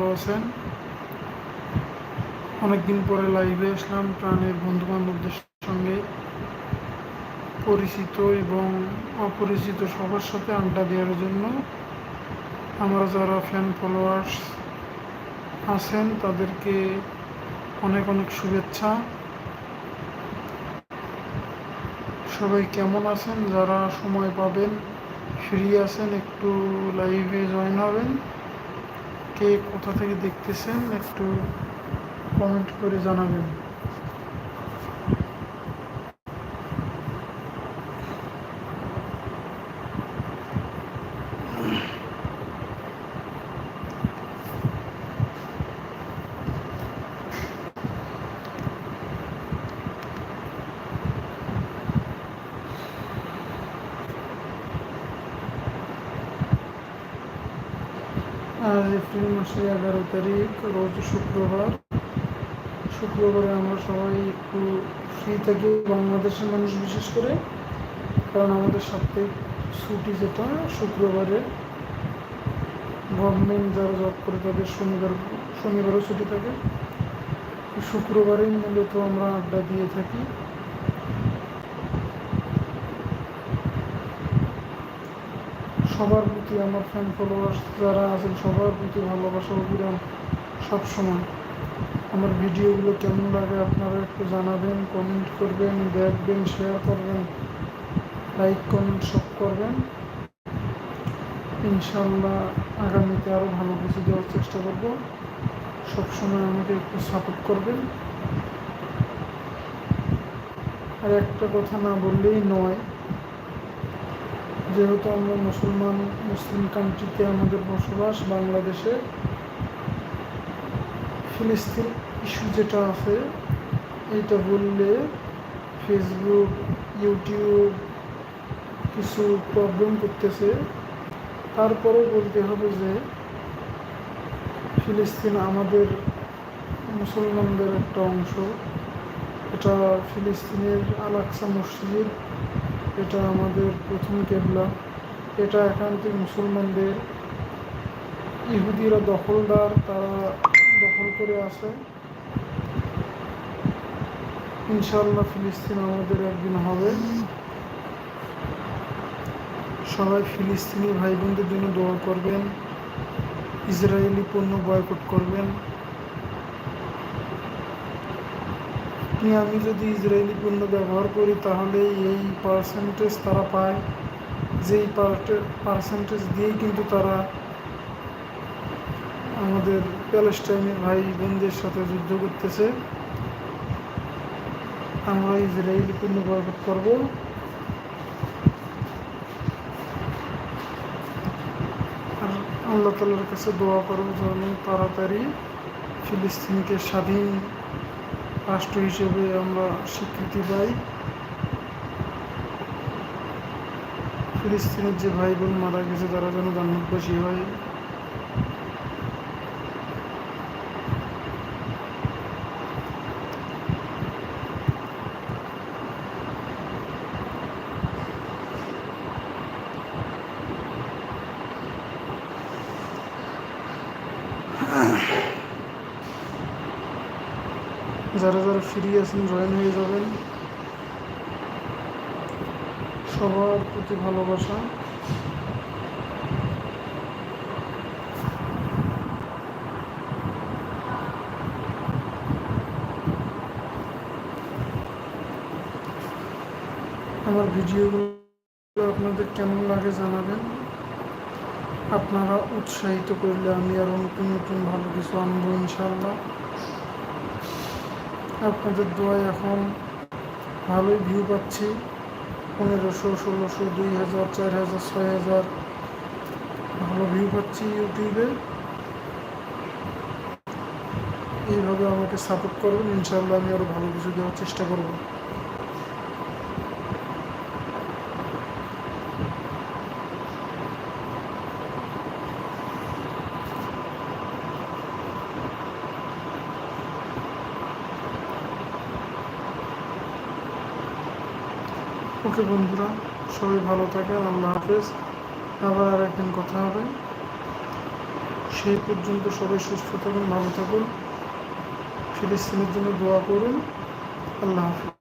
আছেন অনেকদিন পরে লাইভে আসলাম, প্রাণের বন্ধু বান্ধবদের সঙ্গে। পরিচিত এবং অপরিচিত সবার সাথে আড্ডা দেওয়ার জন্য আমরা যারা ফ্যান ফলোয়ার্স আছেন, তাদেরকে অনেক অনেক শুভেচ্ছা। সবাই কেমন আছেন? যারা সময় পাবেন ফ্রি আছেন, একটু লাইভে জয়েন হবেন। কে কোথা থেকে দেখতেছেন একটু কমেন্ট করে জানাবেন। এপ্রিল মাসের এগারো তারিখ, রোজ শুক্রবার। শুক্রবারে আমরা সবাই একটু ফ্রি থাকি বাংলাদেশের মানুষ বিশেষ করে, কারণ আমাদের সাপ্তাহিক ছুটি যেটা, শুক্রবারে গভর্নমেন্ট যারা জব করে তাদের শনিবার, শনিবারও ছুটি থাকে। শুক্রবারেই মূলত আমরা আড্ডা দিয়ে থাকি। সবার প্রতি আমার ফ্যান ফলোয়ার্স যারা আছেন, সবার প্রতি ভালোবাসা অবিরাম সবসময়। আমার ভিডিওগুলো কেমন লাগে আপনারা একটু জানাবেন কমেন্ট করবেন, দেখবেন শেয়ার করবেন লাইক কমেন্ট সব করবেন। ইনশাল্লাহ আগামীতে আরও ভালো কিছু দেওয়ার চেষ্টা করব। সবসময় আমাকে একটু সাপোর্ট করবেন। আর একটা কথা না বললেই নয় যেহেতু আমরা মুসলমান, মুসলিম কান্ট্রিতে আমাদের বসবাস, বাংলাদেশে, ফিলিস্তিন ইস্যু যেটা আছে, এইটা বললে ফেসবুক ইউটিউব কিছু প্রবলেম করতেছে। তারপরেও বলতে হবে যে, ফিলিস্তিন আমাদের মুসলমানদের একটা অংশ। এটা ফিলিস্তিনের আলাকসা মসজিদ এটা আমাদের প্রথম কেবলা। এটা একান্তই মুসলমানদের ইহুদিরা দখলদার, তারা দখল করে আসে ইনশাল্লাহ ফিলিস্তিন আমাদের একদিন হবে। সবাই ফিলিস্তিনি ভাই বোনদের জন্য দোয়া করবেন। ইসরায়েলি পণ্য বয়কট করবেন। আমি যদি ইসরায়েলি পণ্য ব্যবহার করি, তাহলে এই পার্সেন্টেজ তারা পায়। যেই পার্সেন্টেজ দিয়েই কিন্তু তারা আমাদের প্যালেস্টাইনের ভাই বোনদের সাথে যুদ্ধ করতেছে। আমরা ইসরায়েলি পণ্য বয়কট করব। আর আল্লাহ তালার কাছে দোয়া করব যেন তাড়াতাড়ি ফিলিস্তিনকে স্বাধীন রাষ্ট্র হিসেবে আমরা স্বীকৃতি পাই। ফিলিস্তিনের যে ভাই বোন মারা গেছে, তারা যেন জান্নাতবাসী হয়। যারা যারা ফ্রি আছেন জয়েন হয়ে যাবেন। সবার প্রতি ভালোবাসা। আমার ভিডিওগুলো আপনাদের কেমন লাগে জানাবেন। আপনারা উৎসাহিত করলে আমি আরও নতুন নতুন ভালো কিছু আনব ইনশাল্লাহ আপনাদের দোয়ায় এখন ভালোই ভিউ পাচ্ছি। পনেরোশো, ষোলোশো দুই হাজার চার হাজার ছয় হাজার ভালো ভিউ পাচ্ছি ইউটিউবে। এইভাবে আমাকে সাপোর্ট করবেন। ইনশাল্লাহ আমি আরও ভালো কিছু দেওয়ার চেষ্টা করব। ওকে বন্ধুরা, সবাই ভালো থাকেন, আল্লাহ হাফেজ। আবার আর একদিন কথা হবে। সেই পর্যন্ত সবাই সুস্থ থাকুন, ভালো থাকুন। ফিলিস্তিনের জন্য দোয়া করুন। আল্লাহ হাফিজ।